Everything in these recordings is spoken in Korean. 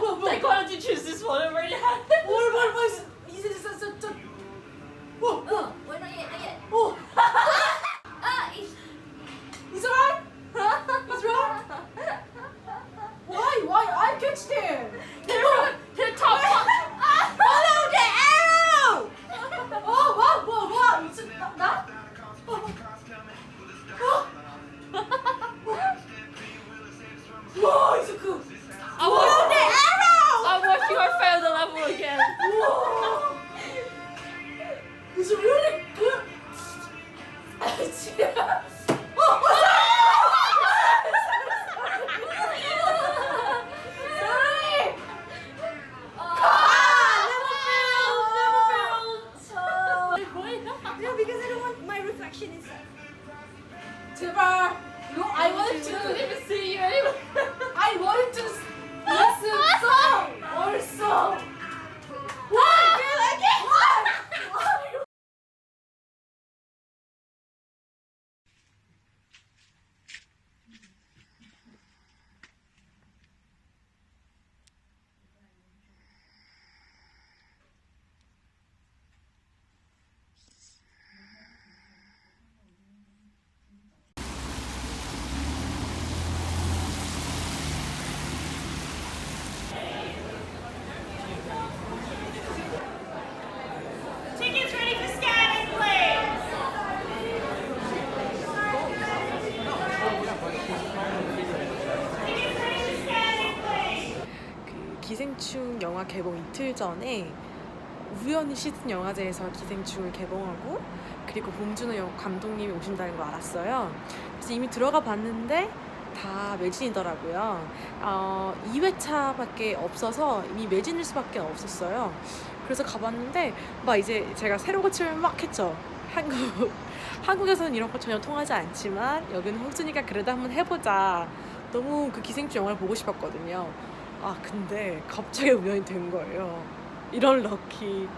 no, no. Like, why don't you choose this one over it? what about my... He says, that's a... Whoa. Oh, oh, oh, wait, not yet, not yet. Oh. ah, he's... He's alright? he's alright? why? Why? I catched him. They're on the top Follow the oh, arrow! oh, whoa, whoa, whoa, Is it that? that? Oh. Oh. oh, he's a cool. I want again. 우와. It's really 영화 개봉 이틀 전에 우연히 시즌 영화제에서 기생충을 개봉하고 그리고 봉준호 영- 감독님이 오신다는 거 알았어요. 그래서 이미 들어가 봤는데 다 매진이더라고요. 어, 2회차밖에 없어서 이미 매진일 수밖에 없었어요. 그래서 가봤는데 막 이제 제가 새로 고침을 막 했죠. 한국 한국에서는 이런 거 전혀 통하지 않지만 여기는 호주니까 그래도 한번 해보자. 너무 그 기생충 영화를 보고 싶었거든요. 아 근데 갑자기 우연히 된 거예요. 이런 럭키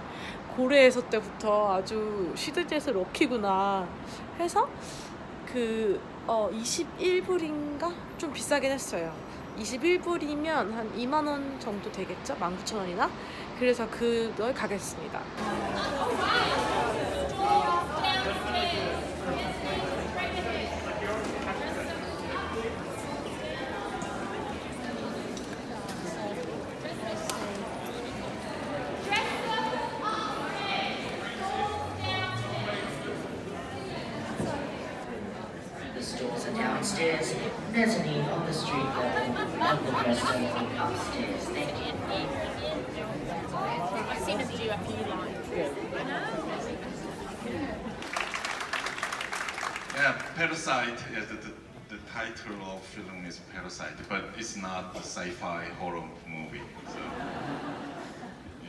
고래에서 때부터 아주 시드지에서 럭키구나 해서 그 어, 21불인가 좀 비싸긴 했어요. 21불이면 한 2만 원 정도 되겠죠? 19,000원이나? 그래서 그걸 가겠습니다. Downstairs, mezzanine on the street level, and the rest of them upstairs. Thank you. I've seen a. Yeah, Parasite. Yeah, the, the, the title of film is Parasite, but it's not a sci-fi horror movie. So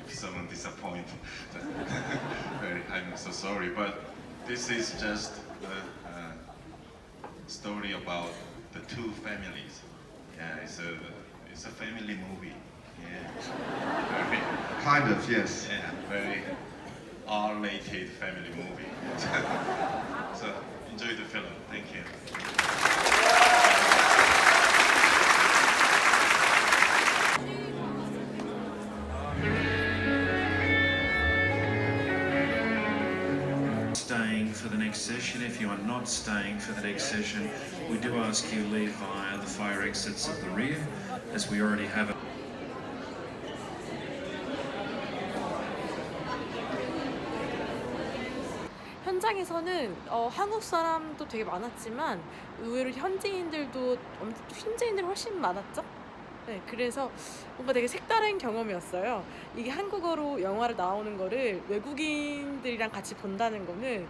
if someone disappoint, very, I'm so sorry. But this is just a story about the two families. Yeah, it's a it's a family movie. Yeah, very Kind of, yes. yeah, very R-rated family movie. so enjoy the film. Thank you. Staying for the next session. If you are not staying for the next session, we do ask you leave via the fire exits at the rear, as we already have a 현장에서는 어, 한국 사람도 되게 많았지만 의외로 현지인들도 엄- 현지인들이 훨씬 많았죠. 네, 그래서 뭔가 되게 색다른 경험이었어요. 이게 한국어로 영화를 나오는 거를 외국인들이랑 같이 본다는 거는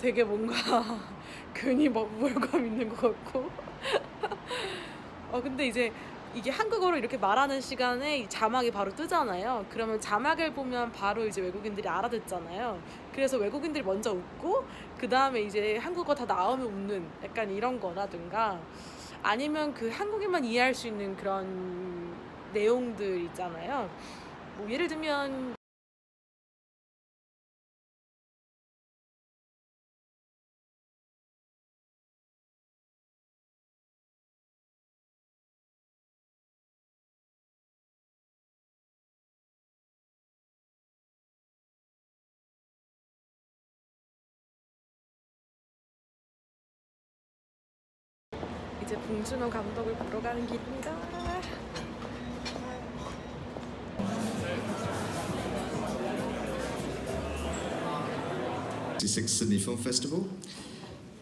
되게 뭔가 괜히 뭐 무월감 있는 것 같고. 어 근데 이제 이게 한국어로 이렇게 말하는 시간에 이 자막이 바로 뜨잖아요. 그러면 자막을 보면 바로 이제 외국인들이 알아듣잖아요. 그래서 외국인들이 먼저 웃고 그 다음에 이제 한국어 다 나오면 웃는 약간 이런 거라든가 아니면 그 한국인만 이해할 수 있는 그런 내용들 있잖아요. 뭐 예를 들면 이제 봉준호 감독을 보러 가는 길입니다. Sydney Film Festival.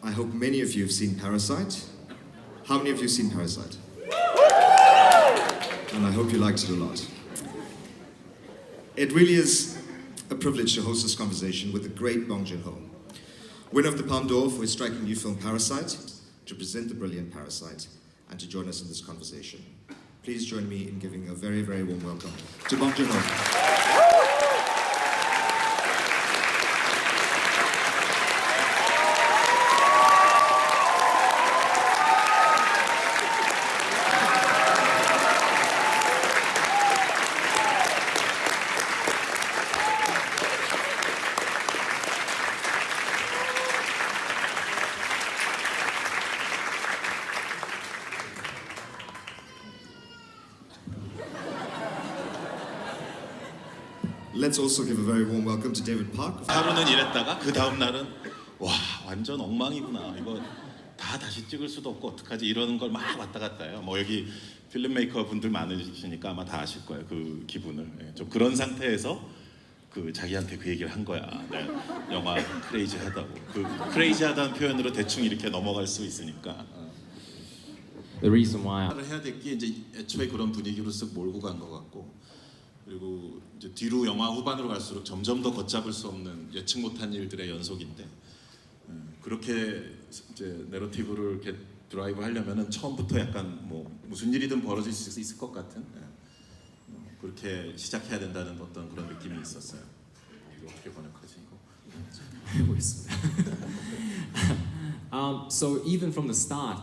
I hope many of you have seen Parasite. How many of you have seen Parasite? And I hope you liked it a lot. It really is a privilege to host this conversation with the great Bong Joon-ho, winner of the Palme d'Or for his striking new film Parasite, to present the brilliant Parasite and to join us in this conversation. Please join me in giving a very, very warm welcome to Bong Joon-ho. Let's also give a very warm welcome to David Park. 하루는 이랬다가 그 다음 날은 와 완전 엉망이구나. 이거 다 다시 찍을 수도 없고 어떡하지? 이러는 걸 막 왔다 갔다 해요. 뭐 여기 필름 메이커 분들 많으시니까 아마 다 아실 거예요. 그 기분을. 예, 좀 그런 상태에서 그 자기한테 그 얘기를 한 거야. 네, 영화 크레이지하다고. 그 크레이지하다는 표현으로 대충 이렇게 넘어갈 수 있으니까. 어. The reason why 를 해야 될 게 이제 애초에 그런 분위기로 쓱 몰고 간 것 같고 그리고 이제 뒤로 영화 후반으로 갈수록 점점 더 걷잡을 수 없는 예측 못한 일들의 연속인데 음, 그렇게 이제 내러티브를 드라이브 하려면은 처음부터 약간 뭐 무슨 일이든 벌어질 수 있을 것 같은 예. 어, 그렇게 시작해야 된다는 어떤 그런 느낌이 있었어요. 이거 어떻게 번역하지 이거? 해보겠습니다. um, so even from the start,